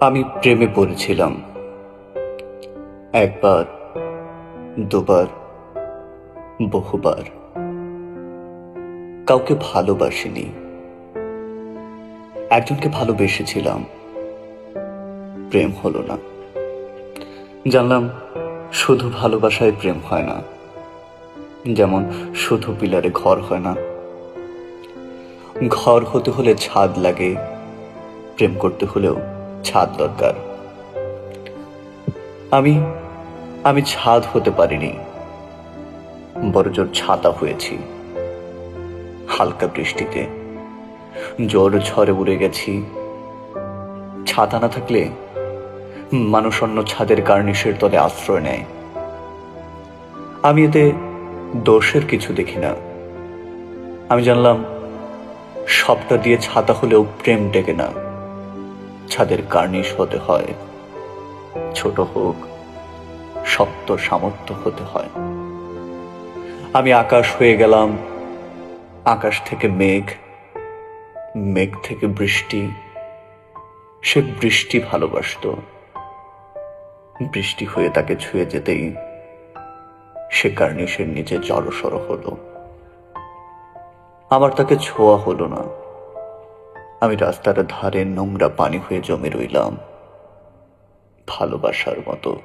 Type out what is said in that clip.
আমি প্রেমে পড়েছিলাম। একবার, দুবার, বহুবার। কাউকে ভালোবাসিনি। একজনকে ভালোবেসেছিলাম। প্রেম হলো না। জানলাম, শুধু ভালোবাসায় প্রেম হয় না। যেমন, শুধু পিলারে ঘর হয় না। ঘর হতে হলে ছাদ লাগে, প্রেম করতে হলেও ছাদ দরকার। আমি আমি ছাদ হতে পারিনি। বড় জোর ছাতা হয়েছি। হালকা বৃষ্টিতে। জোর ঝড়ে উড়ে গেছি। ছাতা না থাকলে মানুষ অন্য ছাদের কার্নিশের তলে আশ্রয় নেয়। আমি এতে দোষের কিছু দেখি না। আমি জানলাম, সবটা দিয়ে ছাতা হলেও প্রেম টেকে না। ছাদের কার্নিশ হতে হয়। ছোট হোক, শক্ত সামর্থ্য হতে হয়। আমি আকাশ হয়ে গেলাম। আকাশ থেকে মেঘ মেঘ থেকে বৃষ্টি। সে বৃষ্টি ভালোবাসত। বৃষ্টি হয়ে তাকে ছুঁয়ে যেতেই সে কার্নিশের নিচে জড়সড় হলো। আমার তাকে ছোঁয়া হলো না। আমি রাস্তার ধারে নোংরা পানি হয়ে জমে রইলাম। ভালোবাসার মতো।